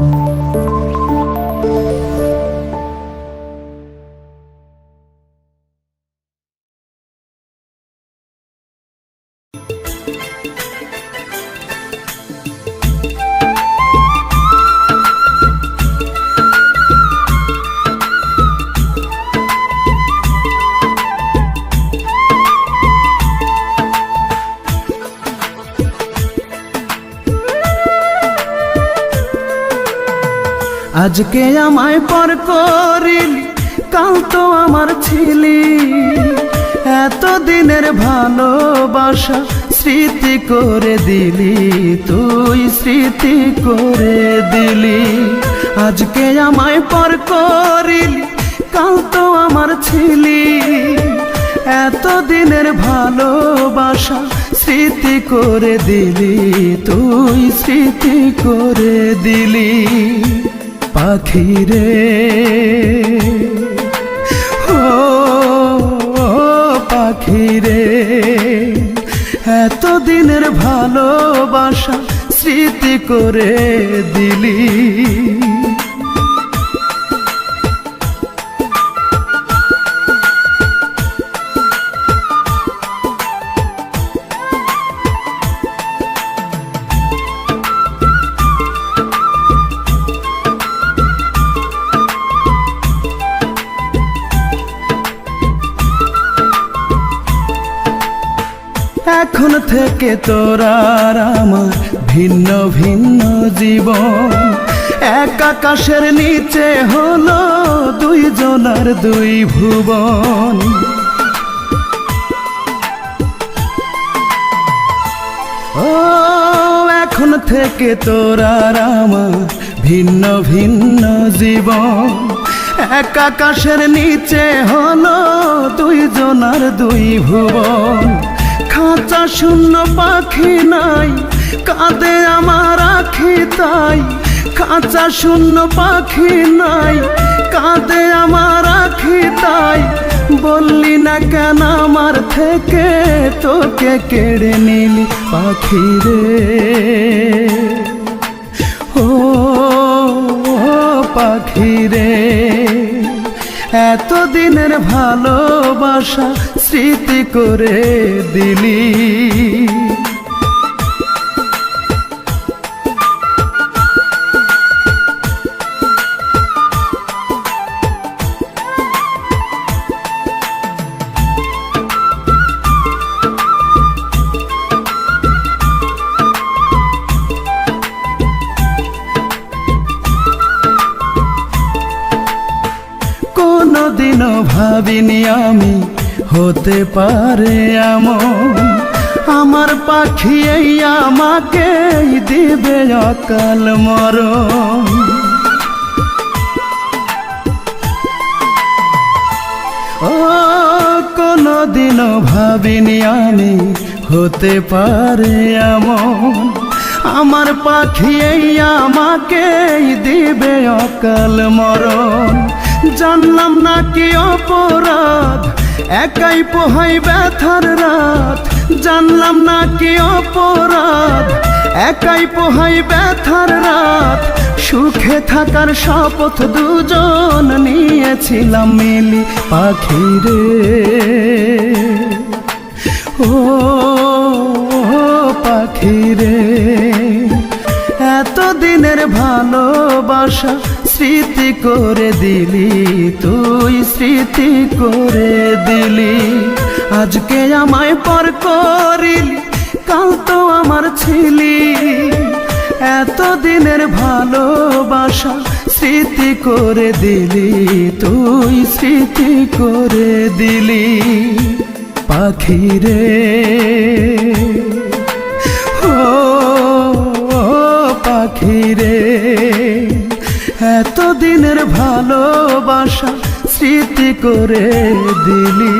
you আজকে আমায় পর করিলি, কাল তো আমার ছিলি। এত দিনের ভালোবাসা স্মৃতি করে দিলি, তুই স্মৃতি করে দিলি। আজকে আমায় পর করিলি, কাল তো আমার ছিলি। এত দিনের ভালোবাসা স্মৃতি করে দিলি, তুই স্মৃতি করে দিলি। পাখি রে। ও পাখি রে। এত দিনের ভালোবাসা স্মৃতি করে দিলি। এখন থেকে তোর আর আমার ভিন্ন ভিন্ন জীবন। এক আকাশের নিচে হলো দুই জনার দুই ভুবন। ও, এখন থেকে তোর আর আমার ভিন্ন ভিন্ন জীবন। এক আকাশের নিচে হলো দুই জনার দুই ভুবন। খাঁচা শূন্য পাখি নাই কাঁদে আমার আখি তাই। খাঁচা শূন্য পাখি নাই কাঁদে আমার আখি তাই। বললি না কেন আমার থেকে তোকে কেড়ে নিলি পাখি রে? ও, পাখি রে। এত দিনের ভালোবাসা স্মৃতি করে দিলি। কোনোদিনও ভাবিনি আমি হতে পারে এমন। আমার পাখি এই আমাকে দিবে অকাল মরণ। ও, কোনোদিনও ভাবিনি আমি হতে পারে এমন। আমার পাখি এই আমাকে দিবে অকাল মরণ। জানলাম না কি অপরাধ। একাই পোহাই ব্যথার রাত। জানলাম না কি অপরাধ। একাই পোহাই ব্যথার রাত। সুখে থাকার শপথ দুজন নিয়েছিলাম মিলি পাখি রে। ও পাখি রে। এত দিনের ভালোবাসা স্মৃতি করে দিলি, তুই স্মৃতি করে দিলি। আজকে আমায় পর করিলি, কাল তো আমার ছিলি। এত দিনের ভালোবাসা স্মৃতি করে দিলি, তুই স্মৃতি করে দিলি। পাখি রে ও পাখি রে দিনের ভালোবাসা স্মৃতি করে দিলি।